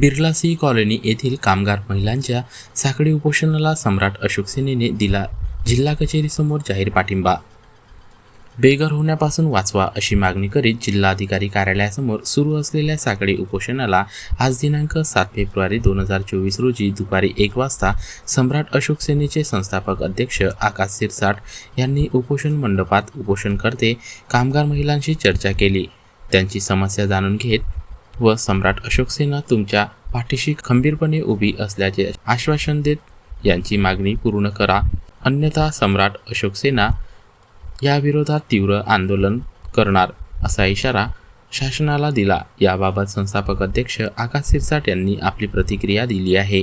Birla C colony येथील कामगार महिलांच्या साखळी उपोषणाला सम्राट अशोक सेनेने दिला जिल्हा कचेरीसमोर जाहीर पाठिंबा. बेघर होण्यापासून वाचवा अशी मागणी करीत जिल्हाधिकारी कार्यालयासमोर सुरू असलेल्या साखळी उपोषणाला आज दिनांक सात फेब्रुवारी दोन हजार चोवीस रोजी दुपारी एक वाजता सम्राट अशोक सेनेचे संस्थापक अध्यक्ष आकाश सिरसाट यांनी उपोषण मंडपात उपोषणकर्ते कामगार महिलांशी चर्चा केली. त्यांची समस्या जाणून घेत व सम्राट अशोकसेना तुमच्या पाठीशी खंबीरपणे उभी असल्याचे आश्वासन देत यांची मागणी पूर्ण करा. अन्यथा सम्राट अशोकसेना याविरोधात तीव्र आंदोलन करणार असा इशारा शासनाला दिला. याबाबत संस्थापक अध्यक्ष आकाश सिरसाट यांनी आपली प्रतिक्रिया दिली आहे.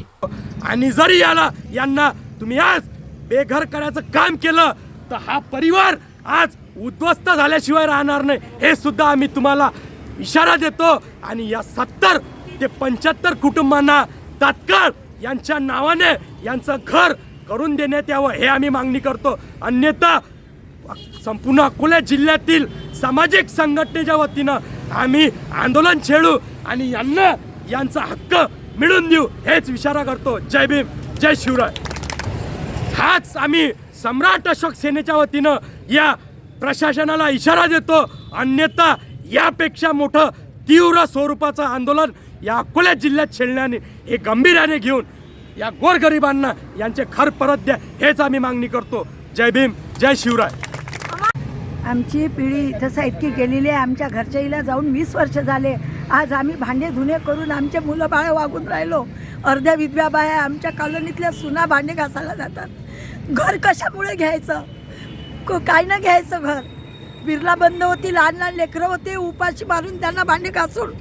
आणि जरी याला यांना तुम्ही आज बेघर करायचं काम केलं तर हा परिवार आज उद्ध्वस्त झाल्याशिवाय राहणार नाही. हे सुद्धा आम्ही तुम्हाला इशारा देतो आणि या सत्तर ते पंच्याहत्तर कुटुंबांना तात्काळ यांच्या नावाने यांचं घर करून देण्यात यावं हे आम्ही मागणी करतो. अन्यथा संपूर्ण अकोला जिल्ह्यातील सामाजिक संघटनेच्या वतीनं आम्ही आंदोलन छेडू आणि यांना यांचा हक्क मिळून देऊ हेच विचारा करतो. जय भीम जय शिवराय. हाच आम्ही सम्राट अशोक सेनेच्या वतीनं या प्रशासनाला इशारा देतो. अन्यथा यापेक्षा मोठं तीव्र स्वरूपाचं आंदोलन या अकोला जिल्ह्यात छेडण्याने हे गंभीर्याने घेऊन या गोरगरिबांना यांचे खर परत द्या हेच आम्ही मागणी करतो. जय भीम जय शिवराय. आमची पिढी इथं साहित्य गेलेली आहे आमच्या घरच्याईला जाऊन वीस वर्ष झाले. आज आम्ही भांडे धुणे करून आमचे मुलं बाळ वागून राहिलो. अर्ध्या विधव्या बाया आमच्या कॉलनीतल्या सुना भांडे घासायला जातात. घर कशामुळे घ्यायचं? क- काय ना घ्यायचं घर? बिर्ला बंद होती लहान लहान लेकरं होते उपाशी मारून त्यांना भांडे घासून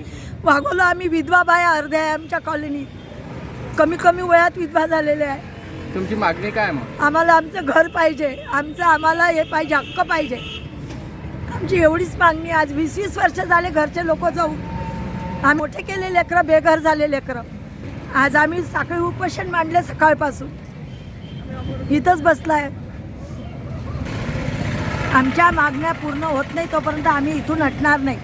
वागवलं आम्ही. विधवा बाया अर्ध्या आहे आमच्या कॉलनीत कमी कमी वयात विधवा झालेल्या आहे. तुमची मागणी काय आहे मग? आम्हाला आमचं घर पाहिजे. आमचं आम्हाला हे पाहिजे हक्क पाहिजे. आमची एवढीच मागणी आज वीस वीस वर्ष झाले घरचे लोक जाऊन. आम्ही मोठे केले लेकरं बेघर झाले लेकरं. आज आम्ही साखळी उपोषण मांडले सकाळपासून. इथंच बसलाय. आमच्या मागण्या पूर्ण होत नाही तोपर्यंत आम्ही इथून हटणार नाही.